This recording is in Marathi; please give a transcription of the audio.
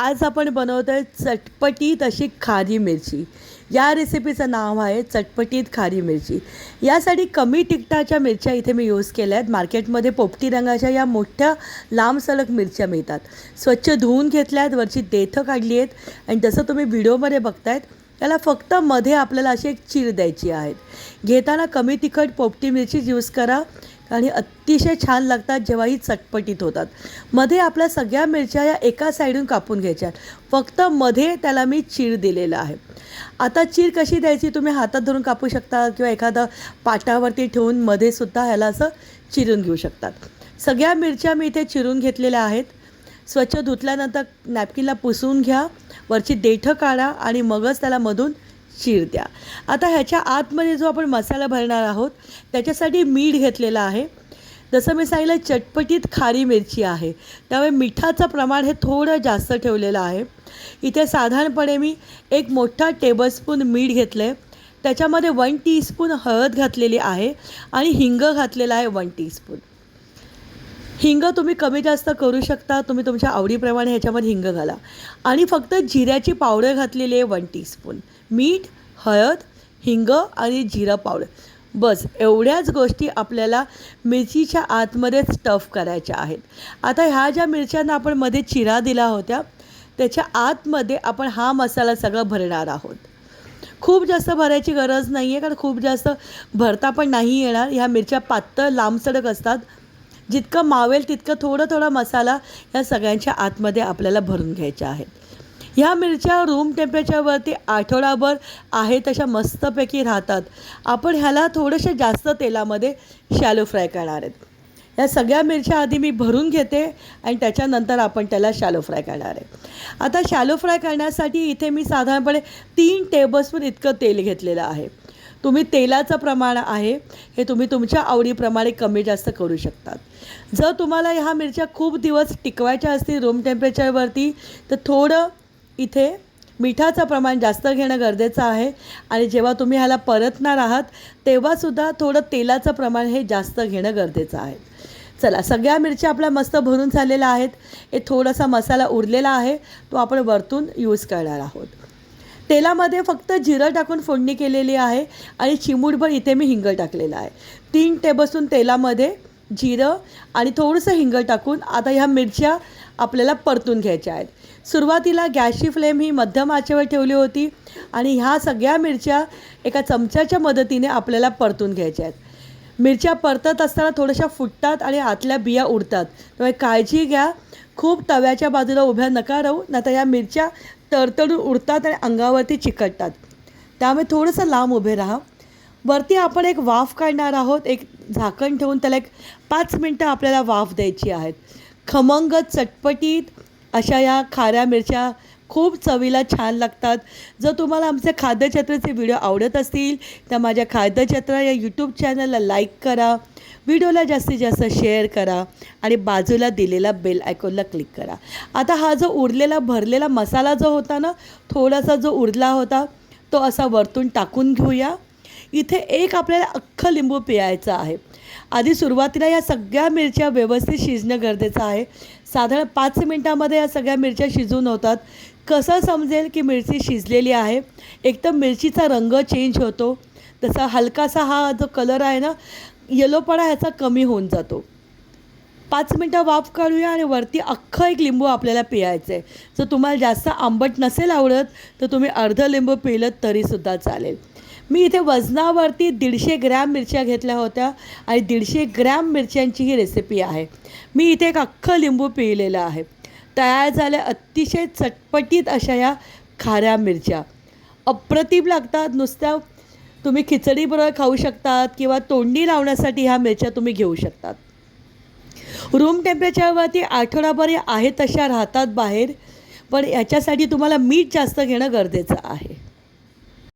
आज आपण बनवतो आहे चटपटीत अशी खारी मिरची. या रेसिपीचं नाव आहे चटपटीत खारी मिरची. यासाठी कमी तिखटाच्या मिरच्या इथे मी यूज केल्या आहेत. मार्केटमध्ये पोपटी रंगाच्या या मोठ्या लांब सलग मिरच्या मिळतात. स्वच्छ धुवून घेतल्या आहेत. वरची देठं काढली आहेत. आणि जसं तुम्ही व्हिडिओमध्ये बघतायत त्याला फक्त मध्ये आपल्याला अशी एक चीर द्यायची आहेत घेताना कमी तिखट पोपटी मिरचीच यूज करा. आणि अतिशय छान लागतात जेव्हाही चटपटीत होतात. मध्ये आपल्या सगळ्या मिरच्या या एका साईडून कापून घ्यायच्या फक्त मध्ये त्याला मी चीर दिलेला आहे. आता चीर कशी द्यायची तुम्ही हातात धरून कापू शकता किंवा एखादा पाटावरती ठेवून मध्ये सुद्धा ह्याला असं चिरून घेऊ शकतात. सगळ्या मिरच्या मी इथे चिरून घेतलेल्या आहेत. स्वच्छ धुतल्यानंतर नॅपकिनला पुसून घ्या. वरची देठं काढा आणि मगच त्याला मधून चीर द्या. आता ह्याच्या आतमध्ये जो आपण मसाला भरणार आहोत त्याच्यासाठी मीठ घेतलेलं आहे. जसं मी सांगितलं चटपटीत खारी मिरची आहे. त्यामुळे मिठाचं प्रमाण हे थोडं जास्त ठेवलेलं आहे. इथे साधारणपणे मी एक मोठा टेबलस्पून मीठ घेतलं आहे त्याच्यामध्ये वन टीस्पून हळद घातलेली आहे आणि हिंग घातलेलं आहे वन टीस्पून हिंग तुम्ही कमी जास्त करू शकता तुम्ही तुमच्या आवडीप्रमाणे ह्याच्यामध्ये हिंग घाला. आणि फक्त जिऱ्याची पावडर घातलेली आहे वन टीस्पून मीठ हळद हिंग आणि जिरं पावडर. बस एवढ्याच गोष्टी आपल्याला मिरचीच्या आतमध्ये स्टफ करायच्या आहेत. आता ह्या ज्या मिरच्यांना आपण मध्ये चिरा दिला होत्या त्याच्या आतमध्ये आपण हा मसाला सगळा भरणार आहोत. खूप जास्त भरायची गरज नाही आहे कारण खूप जास्त भरता पण नाही येणार. ह्या मिरच्या पातळ लांबसडक असतात. जितकं मावेल तितकं थोडं थोडा मसाला या सगळ्यांच्या आतमध्ये आपल्याला भरून घ्यायच्या आहेत. ह्या मिरच्या रूम टेम्परेचरवरती आठवडाभर आहे तशा मस्तपैकी राहतात. आपण ह्याला थोडंसं जास्त तेलामध्ये शॅलो फ्राय करणार आहेत. या सगळ्या मिरच्या आधी मी भरून घेते आणि त्याच्यानंतर आपण त्याला शॅलो फ्राय करणार आहे आता शॅलो फ्राय करण्यासाठी इथे मी साधारणपणे तीन टेबलस्पून इतकं तेल घेतलेलं आहे. तुम्ही तेलाचं प्रमाण आहे हे तुम्ही तुमच्या आवडीप्रमाणे कमी जास्त करू शकतात. जर तुम्हाला ह्या मिरच्या खूप दिवस टिकवायच्या असतील रूम टेम्परेचरवरती तर थोडं इथे मिठाचं प्रमाण जास्त घेणं गरजेचं आहे. आणि जेव्हा तुम्ही ह्याला परतणार आहात तेव्हासुद्धा थोडं तेलाचं प्रमाण हे जास्त घेणं गरजेचं आहे. चला सगळ्या मिरच्या आपल्या मस्त भरून झालेल्या आहेत. हे थोडासा मसाला उरलेला आहे तो आपण वरतून यूज करणार आहोत. तेलामध्ये फक्त जिरं टाकून फोडणी केलेली आहे आणि चिमूटभर इथे मी हिंग टाकलेलं आहे. तीन टेबलस्पून तेलामध्ये जिरं आणि थोडंसं हिंग टाकून आता ह्या मिरच्या आपल्याला परतून घ्यायच्या आहेत. सुरुवातीला गॅसची फ्लेम ही मध्यम आचेवर ठेवली होती आणि ह्या सगळ्या मिरच्या एका चमच्याच्या मदतीने आपल्याला परतून घ्यायच्या आहेत. मिरच्या परतत असताना थोड्याशा फुटतात आणि आतल्या बिया उडतात. त्यामुळे काळजी घ्या. खूप तव्याच्या बाजूला उभ्या नका राहू. नाहीतर या मिरच्या तडतडून उडतात आणि अंगावरती चिकटतात. त्यामुळे थोडंसं लांब उभे राहा. वरती आपण एक वाफ काढणार आहोत. एक झाकण ठेवून त्याला एक पाच मिनटं आपल्याला वाफ द्यायची आहेत. खमंग चटपटीत अशा या खाऱ्या मिरच्या खूप चवीला छान लागतात. जर तुम्हाला आमचे खाद्यछत्राचे व्हिडिओ आवडत असतील तर माझ्या खाद्यछत्रा या यूट्यूब चॅनलला लाईक करा. व्हिडिओला जास्तीत जास्त शेअर करा आणि बाजूला दिलेला बेल आयकॉनला क्लिक करा. आता हा जो उरलेला भरलेला मसाला जो होता ना थोडासा जो उरला होता तो असा वरतून टाकून घेऊया. इथे एक आपल्याला अख्खं लिंबू पिळायचं आहे. आधी सुरुवातीला या सगळ्या मिरच्या व्यवस्थित शिजणं गरजेचं आहे. साधारण पाच मिनटामध्ये या सगळ्या मिरच्या शिजून होतात. कसं समजेल की मिरची शिजलेली आहे? एक तर मिरचीचा रंग चेंज होतो. तसा हलकासा हा जो कलर आहे ना येलोपणा ह्याचा कमी होऊन जातो. पाच मिनटं वाफ काढूया आणि वरती अख्खं एक लिंबू आपल्याला पियायचं आहे जर तुम्हाला जास्त आंबट नसेल आवडत तर तुम्ही अर्धं लिंबू पिलं तरीसुद्धा चालेल. मी इथे वजनावरती दीडशे ग्रॅम मिरच्या घेतल्या होत्या आणि दीडशे ग्रॅम मिरच्यांची ही रेसिपी आहे. मी इथे एक अख्खं लिंबू पिलेलं आहे. तयार झाल्या अतिशय चटपटीत अशा या खाऱ्या मिरच्या. अप्रतिम लागतात. नुसत्या तुम्ही खिचडीबरोबर खाऊ शकतात किंवा तोंडी लावण्यासाठी ह्या मिरच्या तुम्ही घेऊ शकतात. रूम टेम्परेचरवरती आठवडाभर आहेत तशा राहतात बाहेर पण याच्यासाठी तुम्हाला मीठ जास्त घेणं गरजेचं आहे.